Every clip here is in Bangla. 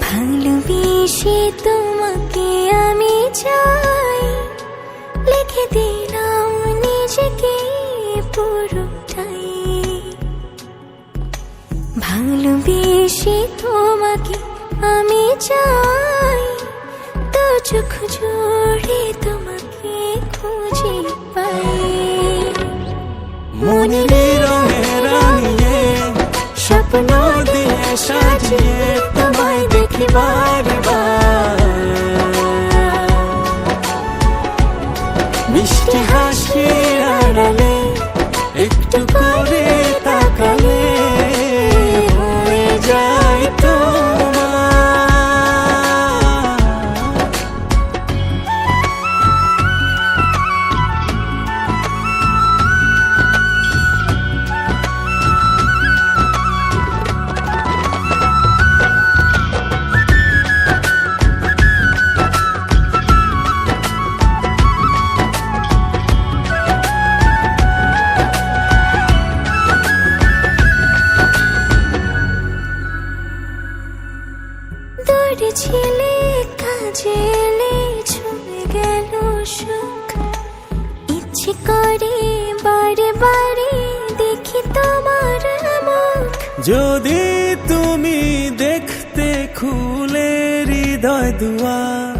ভালোবেসে তোমাকে আমি চাই। লিখে দিলাম নিজেকে পুরোটাই। ভালোবেসে তোমাকে আমি চাই। তো চোখ জোড়ে তোমাকে খুঁজে পাই। মনে রঙে রাঙিয়ে স্বপ্ন দিয়ে সাজিয়ে মিষ্টি হাসি আড়ালে একটু করে দূরে ছিলে কাজে ছুঁয়ে গেল সুখ। ইচ্ছে করে বারে বারে দেখি তোমার মুখ। যদি তুমি দেখতে খুলে হৃদয় দুয়ার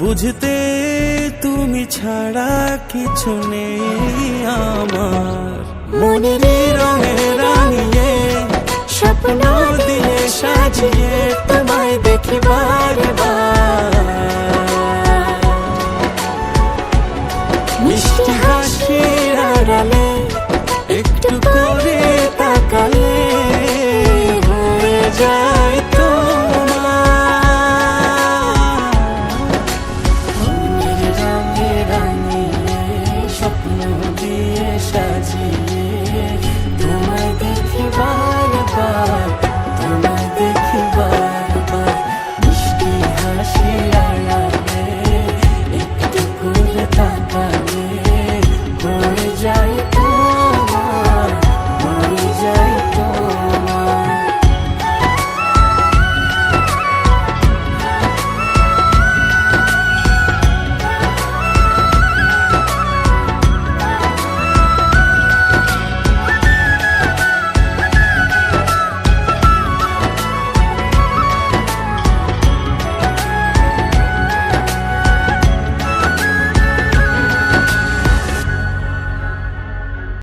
বুঝতে তুমি ছাড়া কিছু নেই আমার। মনের রঙে রাঙিয়ে স্বপ্ন আড়ালে একটু করে তাকালে হয়ে যায়